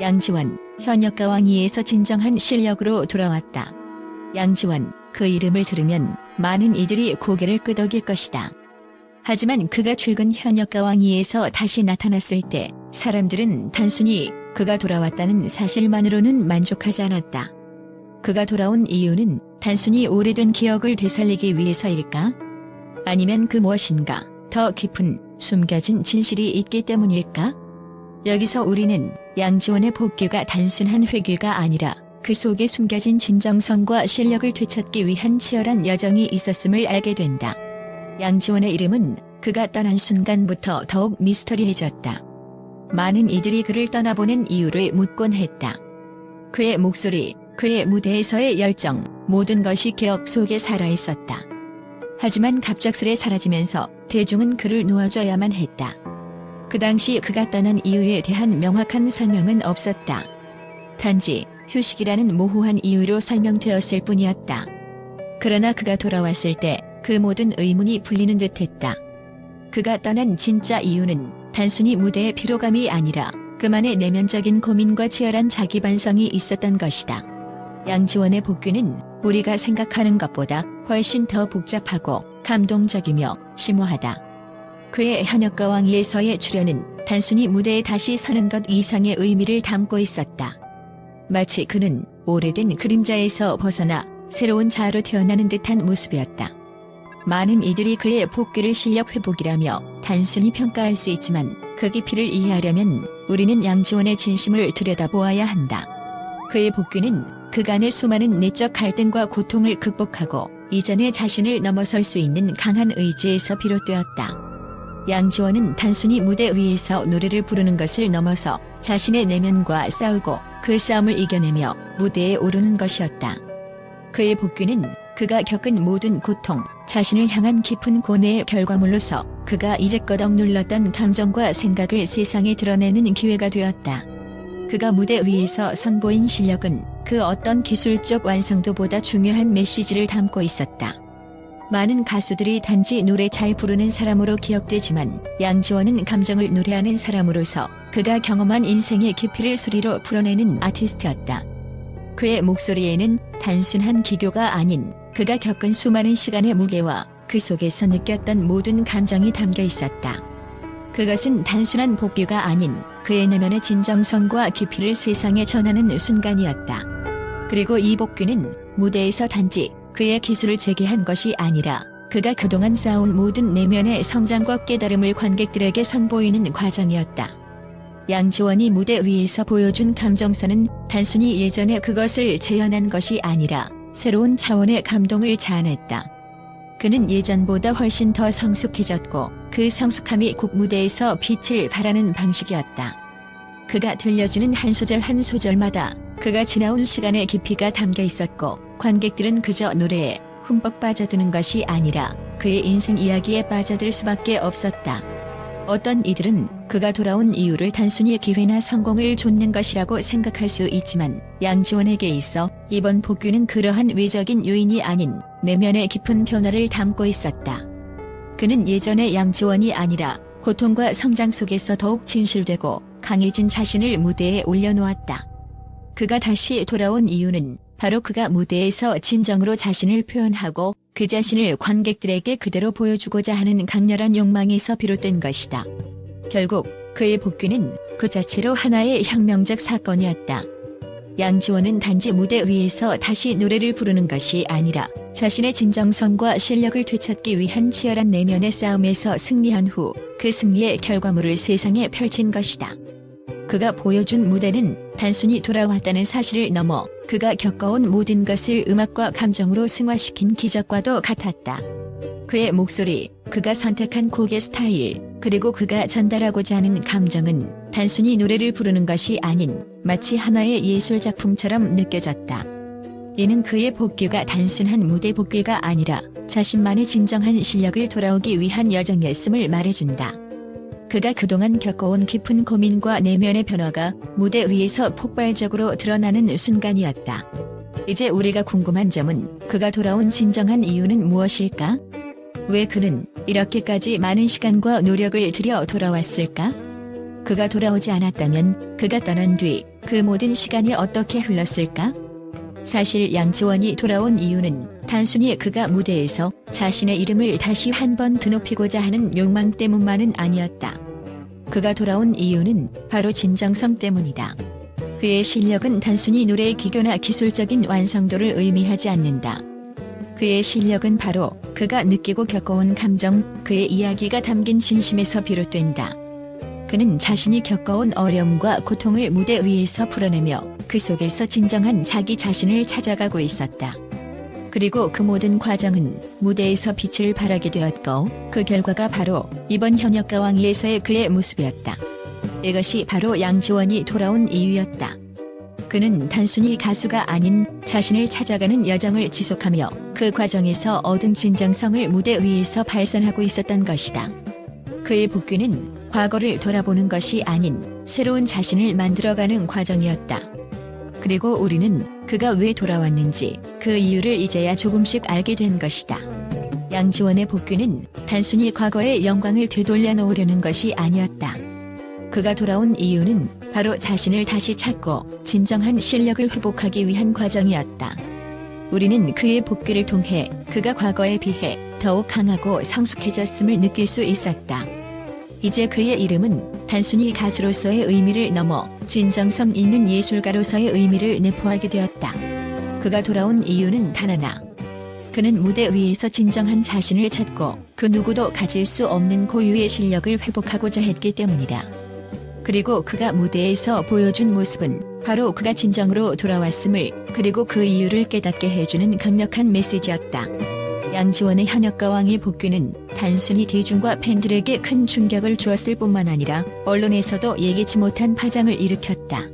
양지원, 현역 가 왕위에서 진정한 실력으로 돌아왔다. 양지원, 그 이름을 들으면 많은 이들이 고개를 끄덕일 것이다. 하지만 그가 최근 현역 가 왕위에서 다시 나타났을 때 사람들은 단순히 그가 돌아왔다는 사실만으로는 만족하지 않았다. 그가 돌아온 이유는 단순히 오래된 기억을 되살리기 위해서일까? 아니면 그 무엇인가 더 깊은 숨겨진 진실이 있기 때문일까? 여기서 우리는 양지원의 복귀가 단순한 회귀가 아니라 그 속에 숨겨진 진정성과 실력을 되찾기 위한 치열한 여정이 있었음을 알게 된다. 양지원의 이름은 그가 떠난 순간부터 더욱 미스터리해졌다. 많은 이들이 그를 떠나보낸 이유를 묻곤 했다. 그의 목소리, 그의 무대에서의 열정, 모든 것이 기억 속에 살아있었다. 하지만 갑작스레 사라지면서 대중은 그를 놓아줘야만 했다. 그 당시 그가 떠난 이유에 대한 명확한 설명은 없었다. 단지 휴식이라는 모호한 이유로 설명되었을 뿐이었다. 그러나 그가 돌아왔을 때 그 모든 의문이 풀리는 듯했다. 그가 떠난 진짜 이유는 단순히 무대의 피로감이 아니라 그만의 내면적인 고민과 치열한 자기 반성이 있었던 것이다. 양지원의 복귀는 우리가 생각하는 것보다 훨씬 더 복잡하고 감동적이며 심오하다. 그의 현역가 왕위에서의 출연은 단순히 무대에 다시 서는 것 이상의 의미를 담고 있었다. 마치 그는 오래된 그림자에서 벗어나 새로운 자아로 태어나는 듯한 모습이었다. 많은 이들이 그의 복귀를 실력 회복이라며 단순히 평가할 수 있지만 그 깊이를 이해하려면 우리는 양지원의 진심을 들여다보아야 한다. 그의 복귀는 그간의 수많은 내적 갈등과 고통을 극복하고 이전의 자신을 넘어설 수 있는 강한 의지에서 비롯되었다. 양지원은 단순히 무대 위에서 노래를 부르는 것을 넘어서 자신의 내면과 싸우고 그 싸움을 이겨내며 무대에 오르는 것이었다. 그의 복귀는 그가 겪은 모든 고통, 자신을 향한 깊은 고뇌의 결과물로서 그가 이제껏 억눌렀던 감정과 생각을 세상에 드러내는 기회가 되었다. 그가 무대 위에서 선보인 실력은 그 어떤 기술적 완성도보다 중요한 메시지를 담고 있었다. 많은 가수들이 단지 노래 잘 부르는 사람으로 기억되지만 양지원은 감정을 노래하는 사람으로서 그가 경험한 인생의 깊이를 소리로 풀어내는 아티스트였다. 그의 목소리에는 단순한 기교가 아닌 그가 겪은 수많은 시간의 무게와 그 속에서 느꼈던 모든 감정이 담겨 있었다. 그것은 단순한 복귀가 아닌 그의 내면의 진정성과 깊이를 세상에 전하는 순간이었다. 그리고 이 복귀는 무대에서 단지 그의 기술을 재개한 것이 아니라 그가 그동안 쌓아온 모든 내면의 성장과 깨달음을 관객들에게 선보이는 과정이었다. 양지원이 무대 위에서 보여준 감정선은 단순히 예전에 그것을 재현한 것이 아니라 새로운 차원의 감동을 자아냈다. 그는 예전보다 훨씬 더 성숙해졌고 그 성숙함이 곡 무대에서 빛을 발하는 방식이었다. 그가 들려주는 한 소절 한 소절마다 그가 지나온 시간의 깊이가 담겨 있었고 관객들은 그저 노래에 흠뻑 빠져드는 것이 아니라 그의 인생 이야기에 빠져들 수밖에 없었다. 어떤 이들은 그가 돌아온 이유를 단순히 기회나 성공을 좇는 것이라고 생각할 수 있지만 양지원에게 있어 이번 복귀는 그러한 외적인 요인이 아닌 내면의 깊은 변화를 담고 있었다. 그는 예전의 양지원이 아니라 고통과 성장 속에서 더욱 진실되고 강해진 자신을 무대에 올려놓았다. 그가 다시 돌아온 이유는 바로 그가 무대에서 진정으로 자신을 표현하고 그 자신을 관객들에게 그대로 보여주고자 하는 강렬한 욕망에서 비롯된 것이다. 결국 그의 복귀는 그 자체로 하나의 혁명적 사건이었다. 양지원은 단지 무대 위에서 다시 노래를 부르는 것이 아니라 자신의 진정성과 실력을 되찾기 위한 치열한 내면의 싸움에서 승리한 후 그 승리의 결과물을 세상에 펼친 것이다. 그가 보여준 무대는 단순히 돌아왔다는 사실을 넘어 그가 겪어온 모든 것을 음악과 감정으로 승화시킨 기적과도 같았다. 그의 목소리, 그가 선택한 곡의 스타일, 그리고 그가 전달하고자 하는 감정은 단순히 노래를 부르는 것이 아닌 마치 하나의 예술 작품처럼 느껴졌다. 이는 그의 복귀가 단순한 무대 복귀가 아니라 자신만의 진정한 실력을 돌아오기 위한 여정이었음을 말해준다. 그가 그동안 겪어온 깊은 고민과 내면의 변화가 무대 위에서 폭발적으로 드러나는 순간이었다. 이제 우리가 궁금한 점은 그가 돌아온 진정한 이유는 무엇일까? 왜 그는 이렇게까지 많은 시간과 노력을 들여 돌아왔을까? 그가 돌아오지 않았다면 그가 떠난 뒤 그 모든 시간이 어떻게 흘렀을까? 사실 양지원이 돌아온 이유는 단순히 그가 무대에서 자신의 이름을 다시 한번 드높이고자 하는 욕망 때문만은 아니었다. 그가 돌아온 이유는 바로 진정성 때문이다. 그의 실력은 단순히 노래의 기교나 기술적인 완성도를 의미하지 않는다. 그의 실력은 바로 그가 느끼고 겪어온 감정, 그의 이야기가 담긴 진심에서 비롯된다. 그는 자신이 겪어온 어려움과 고통을 무대 위에서 풀어내며 그 속에서 진정한 자기 자신을 찾아가고 있었다. 그리고 그 모든 과정은 무대에서 빛을 발하게 되었고 그 결과가 바로 이번 현역가왕위에서의 그의 모습이었다. 이것이 바로 양지원이 돌아온 이유였다. 그는 단순히 가수가 아닌 자신을 찾아가는 여정을 지속하며 그 과정에서 얻은 진정성을 무대 위에서 발산하고 있었던 것이다. 그의 복귀는 과거를 돌아보는 것이 아닌 새로운 자신을 만들어가는 과정이었다. 그리고 우리는 그가 왜 돌아왔는지 그 이유를 이제야 조금씩 알게 된 것이다. 양지원의 복귀는 단순히 과거의 영광을 되돌려 놓으려는 것이 아니었다. 그가 돌아온 이유는 바로 자신을 다시 찾고 진정한 실력을 회복하기 위한 과정이었다. 우리는 그의 복귀를 통해 그가 과거에 비해 더욱 강하고 성숙해졌음을 느낄 수 있었다. 이제 그의 이름은 단순히 가수로서의 의미를 넘어 진정성 있는 예술가로서의 의미를 내포하게 되었다. 그가 돌아온 이유는 단 하나. 그는 무대 위에서 진정한 자신을 찾고 그 누구도 가질 수 없는 고유의 실력을 회복하고자 했기 때문이다. 그리고 그가 무대에서 보여준 모습은 바로 그가 진정으로 돌아왔음을 그리고 그 이유를 깨닫게 해주는 강력한 메시지였다. 양지원의 현역가왕의 복귀는 단순히 대중과 팬들에게 큰 충격을 주었을 뿐만 아니라 언론에서도 예기치 못한 파장을 일으켰다.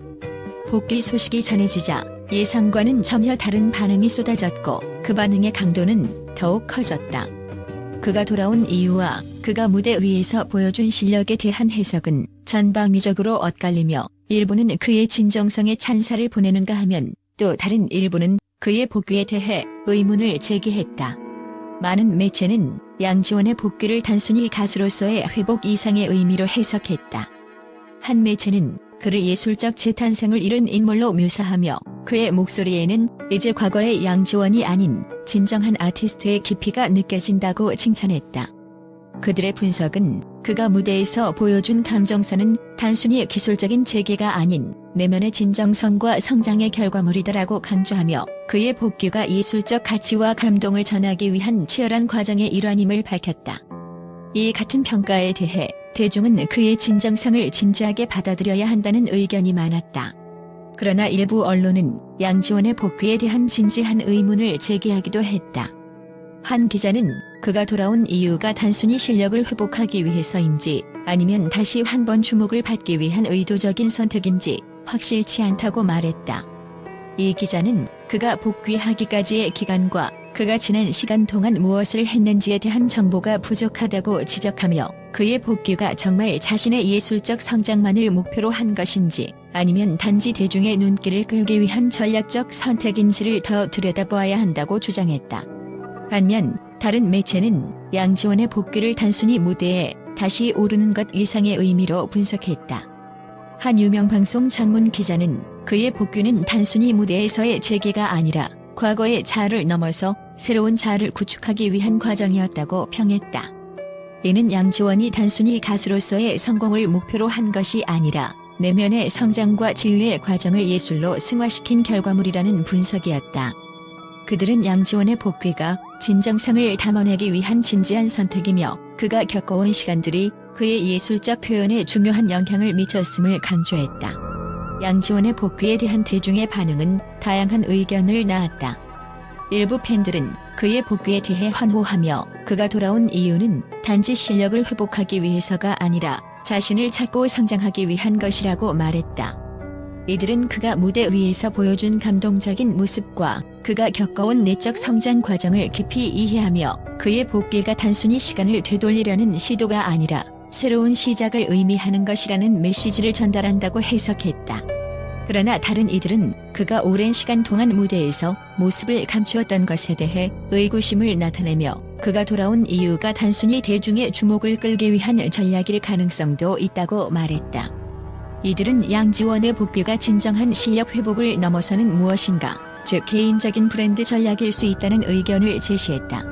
복귀 소식이 전해지자 예상과는 전혀 다른 반응이 쏟아졌고 그 반응의 강도는 더욱 커졌다. 그가 돌아온 이유와 그가 무대 위에서 보여준 실력에 대한 해석은 전방위적으로 엇갈리며 일부는 그의 진정성에 찬사를 보내는가 하면 또 다른 일부는 그의 복귀에 대해 의문을 제기했다. 많은 매체는 양지원의 복귀를 단순히 가수로서의 회복 이상의 의미로 해석했다. 한 매체는 그를 예술적 재탄생을 이룬 인물로 묘사하며 그의 목소리에는 이제 과거의 양지원이 아닌 진정한 아티스트의 깊이가 느껴진다고 칭찬했다. 그들의 분석은 그가 무대에서 보여준 감정선은 단순히 기술적인 재개가 아닌 내면의 진정성과 성장의 결과물이다라고 강조하며 그의 복귀가 예술적 가치와 감동을 전하기 위한 치열한 과정의 일환임을 밝혔다. 이 같은 평가에 대해 대중은 그의 진정성을 진지하게 받아들여야 한다는 의견이 많았다. 그러나 일부 언론은 양지원의 복귀에 대한 진지한 의문을 제기하기도 했다. 한 기자는 그가 돌아온 이유가 단순히 실력을 회복하기 위해서인지 아니면 다시 한 번 주목을 받기 위한 의도적인 선택인지 확실치 않다고 말했다. 이 기자는 그가 복귀하기까지의 기간과 그가 지난 시간 동안 무엇을 했는지에 대한 정보가 부족하다고 지적하며 그의 복귀가 정말 자신의 예술적 성장만을 목표로 한 것인지 아니면 단지 대중의 눈길을 끌기 위한 전략적 선택인지를 더 들여다보아야 한다고 주장했다. 반면 다른 매체는 양지원의 복귀를 단순히 무대에 다시 오르는 것 이상의 의미로 분석했다. 한 유명 방송 전문 기자는 그의 복귀는 단순히 무대에서의 재개가 아니라 과거의 자아를 넘어서 새로운 자아를 구축하기 위한 과정이었다고 평했다. 이는 양지원이 단순히 가수로서의 성공을 목표로 한 것이 아니라 내면의 성장과 지유의 과정을 예술로 승화시킨 결과물이라는 분석이었다. 그들은 양지원의 복귀가 진정성을 담아내기 위한 진지한 선택이며 그가 겪어온 시간들이 그의 예술적 표현에 중요한 영향을 미쳤음을 강조했다. 양지원의 복귀에 대한 대중의 반응은 다양한 의견을 낳았다. 일부 팬들은 그의 복귀에 대해 환호하며 그가 돌아온 이유는 단지 실력을 회복하기 위해서가 아니라 자신을 찾고 성장하기 위한 것이라고 말했다. 이들은 그가 무대 위에서 보여준 감동적인 모습과 그가 겪어온 내적 성장 과정을 깊이 이해하며 그의 복귀가 단순히 시간을 되돌리려는 시도가 아니라 새로운 시작을 의미하는 것이라는 메시지를 전달한다고 해석했다. 그러나 다른 이들은 그가 오랜 시간 동안 무대에서 모습을 감추었던 것에 대해 의구심을 나타내며 그가 돌아온 이유가 단순히 대중의 주목을 끌기 위한 전략일 가능성도 있다고 말했다. 이들은 양지원의 복귀가 진정한 실력 회복을 넘어서는 무엇인가, 즉 개인적인 브랜드 전략일 수 있다는 의견을 제시했다.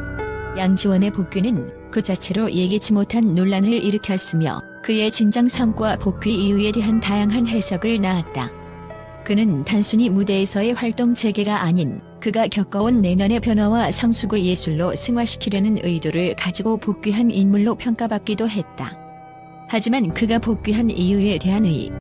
양지원의 복귀는 그 자체로 예기치 못한 논란을 일으켰으며 그의 진정 성과 복귀 이유에 대한 다양한 해석을 낳았다. 그는 단순히 무대에서의 활동 재개가 아닌 그가 겪어온 내면의 변화와 성숙을 예술로 승화시키려는 의도를 가지고 복귀한 인물로 평가받기도 했다. 하지만 그가 복귀한 이유에 대한 의